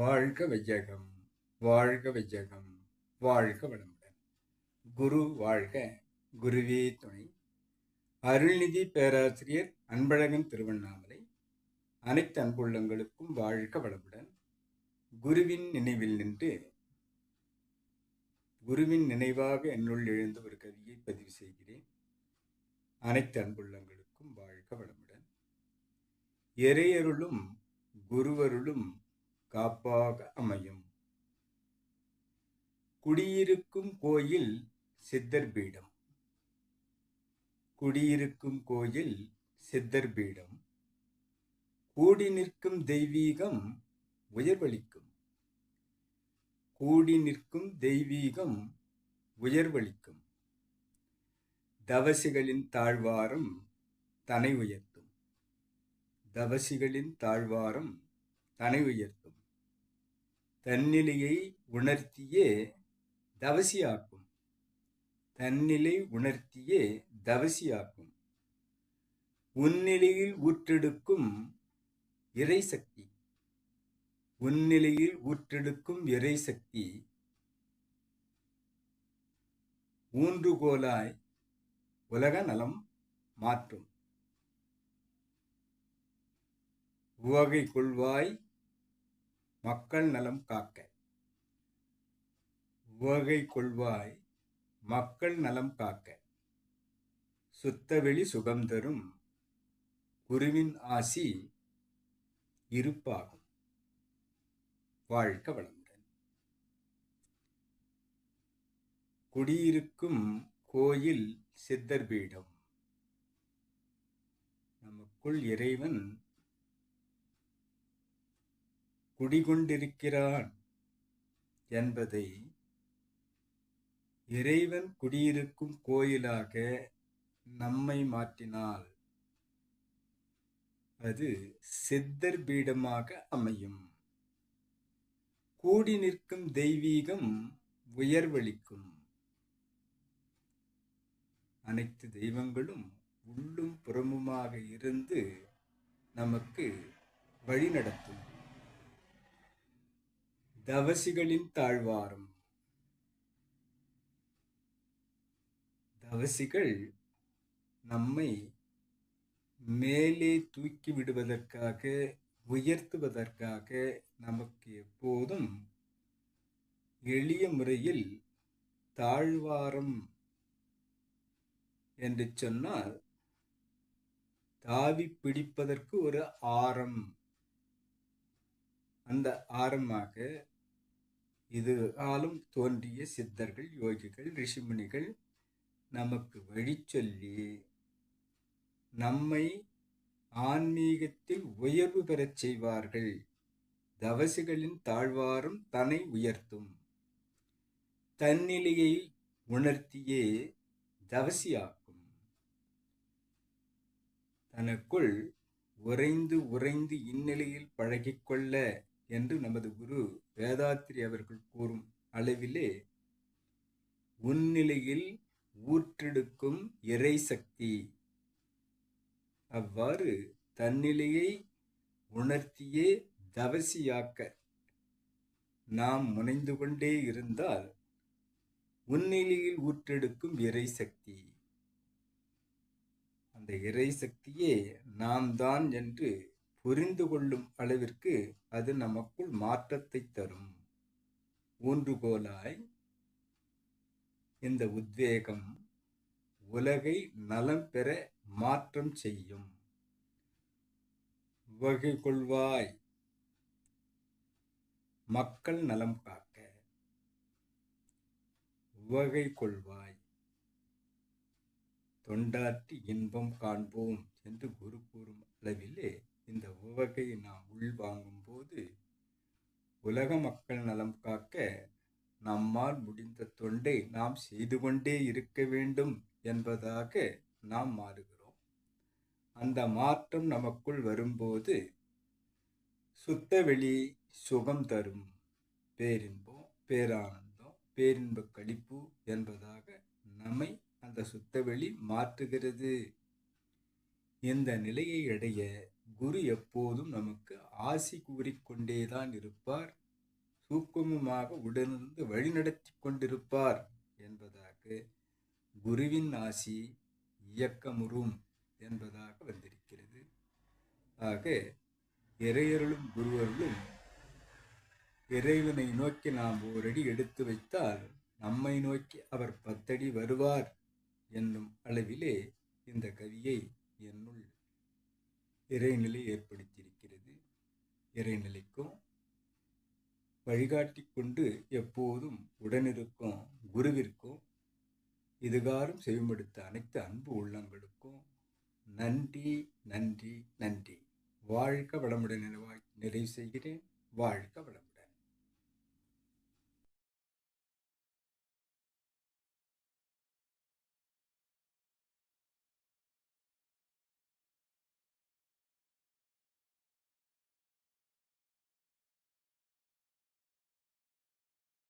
வாழ்க வையகம் வாழ்க வையகம் வாழ்க வளமுடன். குரு வாழ்க குருவே துணை. அருள்நிதி பேராசிரியர் அன்பழகன் திருவண்ணாமலை. அனைத்து அன்புள்ளங்களுக்கும் வாழ்க வளமுடன். குருவின் நினைவில் நின்று குருவின் நினைவாக என்னுள் எழுந்த ஒரு கவியை பதிவு செய்கிறேன். அனைத்து அன்புள்ளங்களுக்கும் வாழ்க வளமுடன். இறையருளும் குருவருளும் காப்பாக அமையும். குடியிருக்கும் கோயில் சித்தர் பீடம். குடியிருக்கும் கோயில் சித்தர் பீடம். கூடி நிற்கும் தெய்வீகம் உயர்வளிக்கும் கூடி நிற்கும் தெய்வீகம் உயர்வளிக்கும் தவசிகளின் தாழ்வாரம் தனை உயர்த்தும். தவசிகளின் தாழ்வாரம் தனை உயர்த்தும். தன்னிலையை உணர்த்தியே தவசியாக்கும். தன்னிலை உணர்த்தியே தவசியாக்கும். உன்னிலையில் ஊற்றெடுக்கும் இறைசக்தி. உன்னிலையில் ஊற்றெடுக்கும் இறைசக்தி. ஊன்றுகோலாய் உலக நலம் மாற்றும். உவகை கொள்வாய் மக்கள் நலம் காக்க. உவகை கொள்வாய் மக்கள் நலம் காக்க. சுத்தவெளி சுகம் தரும் குருவின் ஆசி இருப்பாகும். வாழ்க வளமுடன். குடியிருக்கும் கோயில் சித்தர் பீடம். நமக்குள் இறைவன் குடிகொண்டிருக்கிறான் என்பதை இறைவன் குடியிருக்கும் கோயிலாக நம்மை மாற்றினால் அது சித்தர் பீடமாக அமையும். கூடி நிற்கும் தெய்வீகம் உயர்வளிக்கும். அனைத்து தெய்வங்களும் உள்ளும் புறமுமாக இருந்து நமக்கு வழிநடத்தும். தவசிகளின் தாழ்வாரம். தவசிகள் நம்மை மேலே தூக்கி விடுவதற்காக உயர்த்துவதற்காக நமக்கு எப்போதும் எளிய முறையில் தாழ்வாரம் என்று சொன்னால் தாவி பிடிப்பதற்கு ஒரு ஆரம். அந்த ஆரமாக இது காலம் தோன்றிய சித்தர்கள் யோகிகள் ரிஷிமுனிகள் நமக்கு வழி சொல்லி நம்மை ஆன்மீகத்தில் உயர்வு பெறச் செய்வார்கள். தவசிகளின் தாழ்வாரம் தன்னை உயர்த்தும். தன்னிலையை உணர்த்தியே தவசியாக்கும். தனக்குள் உறைந்து உறைந்து இந்நிலையில் பழகிக்கொள்ள என்று நமது குரு வேதாத்திரி அவர்கள் கூறும் அளவிலே உன்னிலையில் ஊற்றெடுக்கும் இறை சக்தி அவ்வாறு தன்னிலையை உணர்த்தியே தவசியாக்க நாம் முனைந்து கொண்டே இருந்தால் உன்னிலையில் ஊற்றெடுக்கும் இறை சக்தி அந்த இறை சக்தியே நாம் தான் என்று புரிந்து கொள்ளும் அளவிற்கு அது நமக்குள் மாற்றத்தை தரும். ஊன்றுகோலாய் இந்த உத்வேகம் உலகை நலம் பெற மாற்றம் செய்யும். வகை கொள்வாய். மக்கள் நலம் காக்க. உவகை கொள்வாய். தொண்டாற்றி இன்பம் காண்போம் என்று குரு கூறும் அளவிலே இந்த உவகையை நாம் உள்வாங்கும் போது உலக மக்கள் நலம் காக்க நம்மால் முடிந்த தொண்டை நாம் செய்து கொண்டே இருக்க வேண்டும் என்பதாக நாம் மாறுகிறோம். அந்த மாற்றம் நமக்குள் வரும்போது சுத்தவெளி சுகம் தரும். பேரின்பம் பேரானந்தம் பேரின்ப கழிப்பு என்பதாக நம்மை அந்த சுத்தவெளி மாற்றுகிறது. இந்த நிலையை அடைய குரு எப்போதும் நமக்கு ஆசி கூறிக்கொண்டேதான் இருப்பார். சூக்குமமாக உடனிருந்து வழிநடத்தி கொண்டிருப்பார் என்பதாக குருவின் ஆசி இயக்கமுறும் என்பதாக வந்திருக்கிறது. ஆக இறையருளும் குருவருளும் இறைவனை நோக்கி நாம் ஓரடி எடுத்து வைத்தால் நம்மை நோக்கி அவர் பத்தடி வருவார் என்னும் அளவிலே இந்த கவியை என்னுள் இறைநிலை ஏற்படுத்தியிருக்கிறது. இறைநிலைக்கும் வழிகாட்டி கொண்டு எப்போதும் உடனிருக்கும் குருவிற்கும் இதுகாரும் செவிமடுத்த அனைத்து அன்பு உள்ளங்களுக்கும் நன்றி நன்றி நன்றி. வாழ்க வளமுடன் நிறைவு செய்கிறேன். வாழ்க வளம்